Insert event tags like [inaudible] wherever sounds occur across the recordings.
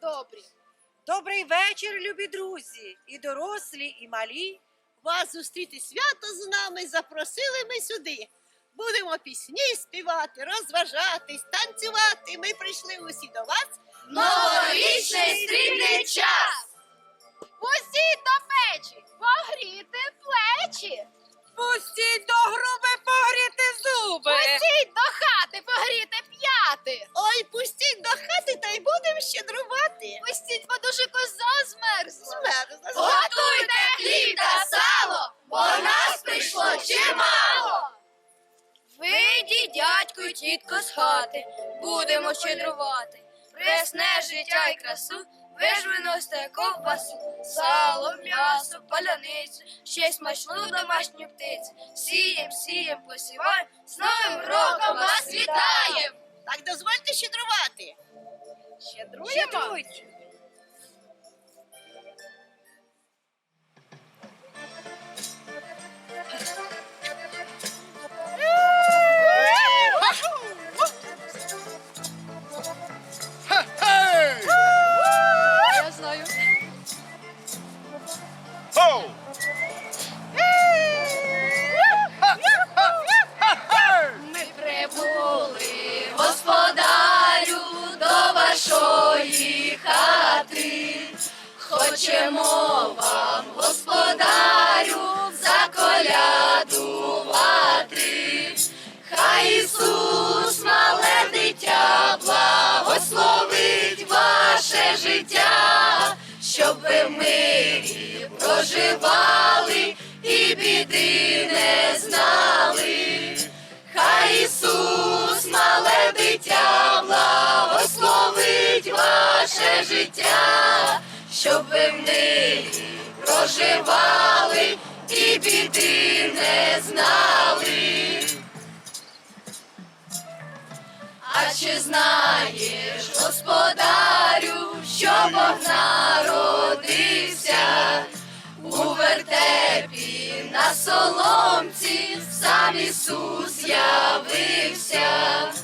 добрі. Добрий вечір, любі друзі, і дорослі, і малі. Вас зустріти свято з нами запросили ми сюди. Будемо пісні співати, розважатись, танцювати. Ми прийшли усі до вас. Новорічний стрільний будемо щедрувати. пустіть, бо дуже коза змерзла. Змерзла. Готуйте хліб та сало, бо нас прийшло чимало. Вийдіть, дядько й тітко з хати, будемо щедрувати. Пресне життя й красу, ви ж виносите ковбасу, сало, м'ясо, паляницю, ще й смачну домашню птицю. Сієм, сієм, посіваєм, з Новим роком вас вітаєм! Так дозвольте щедрувати. Щедруємо! Hey! Хочемо вам, господарю, заколядувати. Хай Ісус, мале дитя, благословить ваше життя, щоб ви в мирі проживали і біди не знали. Хай Ісус, мале дитя, благословить ваше життя, щоб ви в мирі проживали і біди не знали. А чи знаєш, господарю, що Бог народився у вертепі на соломці, сам Ісус явився.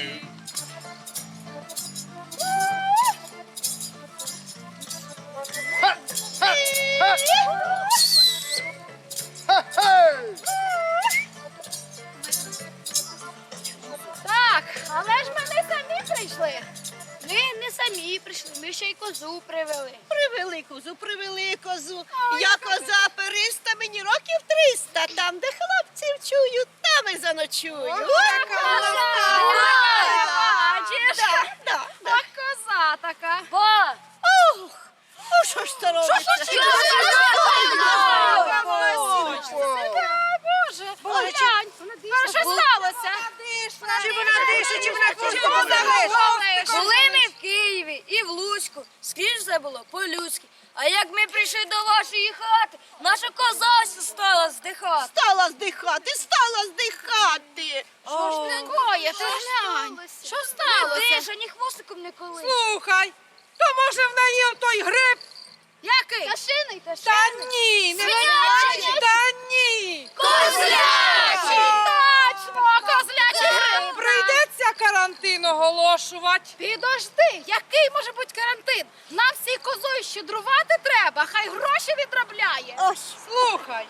Привели. Привели козу, привели козу. Ой, Я коза периста, мені років триста. Там, де хлопців чую, там і заночую. Бачиш? Так коза така. Ба! Ох, ну що ж це робиться? Боже, глянь, що сталося? Чи вона дише, чи вона? Ми і в Луцьку, скрізь все було по-людськи. А як ми прийшли до вашої хати, наша коза стала здихати. Стала здихати, стала здихати. Що ж такое? Ти глянь. Що Не сталося? дише, ні хвостиком не коли. Слухай, то може в неї той гриб? Який? Ташиний, Та ні, не Свинячий? Та ні. Козлячий! Точно, козлячий оголошувати. Підожди, який може бути карантин? Нам всій козою щедрувати треба, хай гроші відробляє. Ось. Слухай,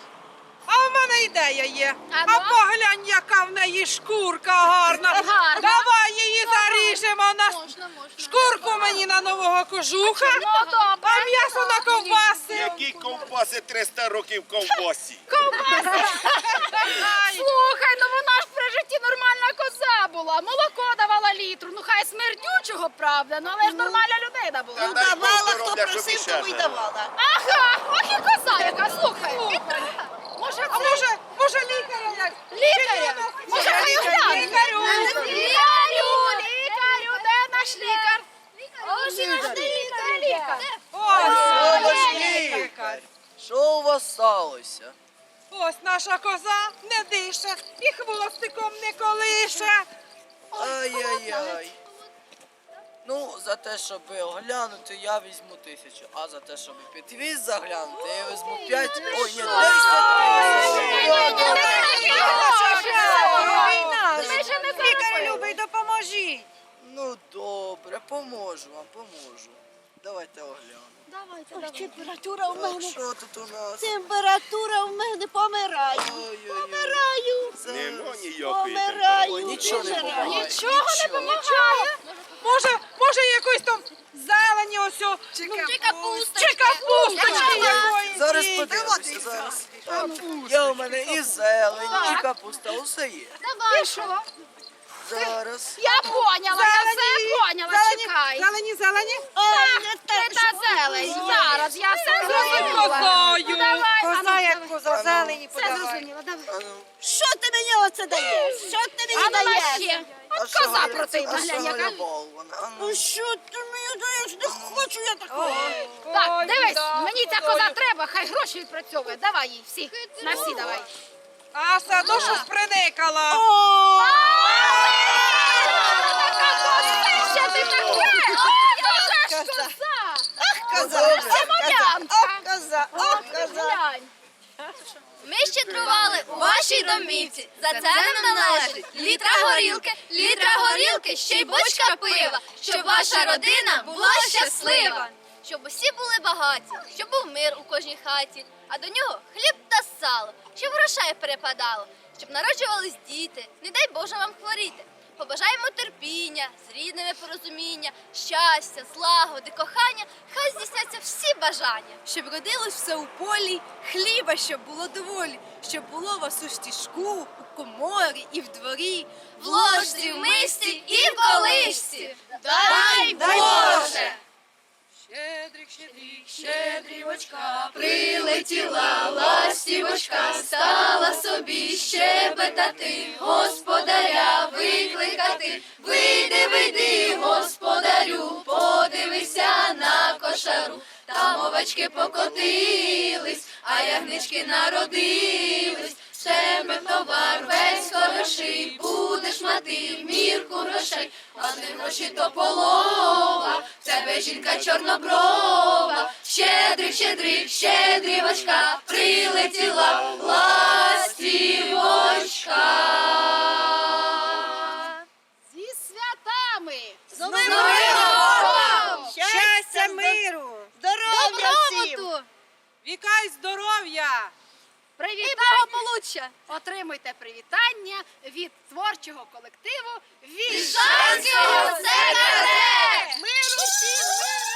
а в мене ідея є. А А ну? поглянь, яка в неї шкурка гарна. Гарна. Давай її заріжемо на Можна, можна. шкурку мені на нового кожуха, Ну, добре. а м'ясо на ковбаси. Які ковбаси 300 років ковбасі? Ай, [laughs] Слухай, ну вона при житті нормальна коза була. Молоко давала літру. Ну хай смердючого, правда, ну але ж нормальна людина була. Ну, давала, хто просив, тому й давала. Ага, ох і коза яка, слухай. Може, А може, може лікаря? як? лікаря? Може, хай Лікарю, огляне? лікарю. Лікарю, лікарю, де наш лікар? Ось і наш лікар. Лікар. О, Що у вас сталося? Ось наша коза не дише і хвостиком не колише. Ай-яй-яй. Ну, за те, щоб оглянути, я візьму тисячу, а за те, щоб підвіз заглянути, я візьму п'ять. Ой, ні, десять тисяч. Лікар любий, допоможіть. Ну добре, поможу вам, поможу. Давайте оглянемо. Ой, температура в Так, мене. що тут у нас? Температура в мене помираю. Ой-ой-ой. Помираю. Нема ніякої Помираю. Ой, нічого не помираю. помагає. Нічого не помагає. Може, може якось там зелені ось о, Чи ну, капусточки. чи капусточки якоїсь. Зараз подивимося, зараз. Є у мене і зелень, і капуста, усе є. Давай, що? Зараз. Я поняла, я все поняла, зелені, чекай. зелені, зелені. Це те, зараз, я все зрозуміла. Козою. Ну, давай, Коза ану, як коза, зелені Все подавай. зрозуміла, давай. Ну, Що ти мені оце даєш? Що ти мені А ну даєш? ще. а От що коза Галя- противна, а що глянь? А Ну ну. що ти мені даєш? Не хочу я такого. Так, дивись, мені ця коза треба, хай гроші відпрацьовує. Давай їй всі, на всі давай. А все одно щось приникала. О, Ще ти таке! Ой, яка ж коза! Коза, ох, коза, ох, коза. Ми щедрували у вашій домівці. За це нам належить літра горілки, літра горілки, ще й бочка пива, щоб ваша родина була щаслива. Щоб усі були багаті, щоб був мир у кожній хаті, а до нього хліб та сало, щоб грошей перепадало, щоб народжувались діти, не дай Боже вам хворіти. Побажаємо терпіння, з рідними порозуміння, щастя, злагоди, кохання, хай здійсняться всі бажання. щоб родилось все у полі, хліба, щоб було доволі, щоб було вас у стіжку, у коморі і в дворі, В ложці, в мисці і в колишці. Дай Боже! Щедрик, щедрик, Щедрівочка прилетіла, ластівочка стала собі щебетати, господаря викликати. Вийди, вийди, господарю, подивися на кошару. Там овечки покотились, а ягнички народились. Будеш мати мірку грошей, а не гроші то полова, в тебе жінка чорноброва, щедрик, щедрик, щедрівочка, прилетіла ластівочка. Зі святами! З Новим роком! Щастя, миру, здоров'я всім! Добробуту! віка Привіт благополуччя! Отримуйте привітання від творчого колективу Вішанського секретаря! Миру всім!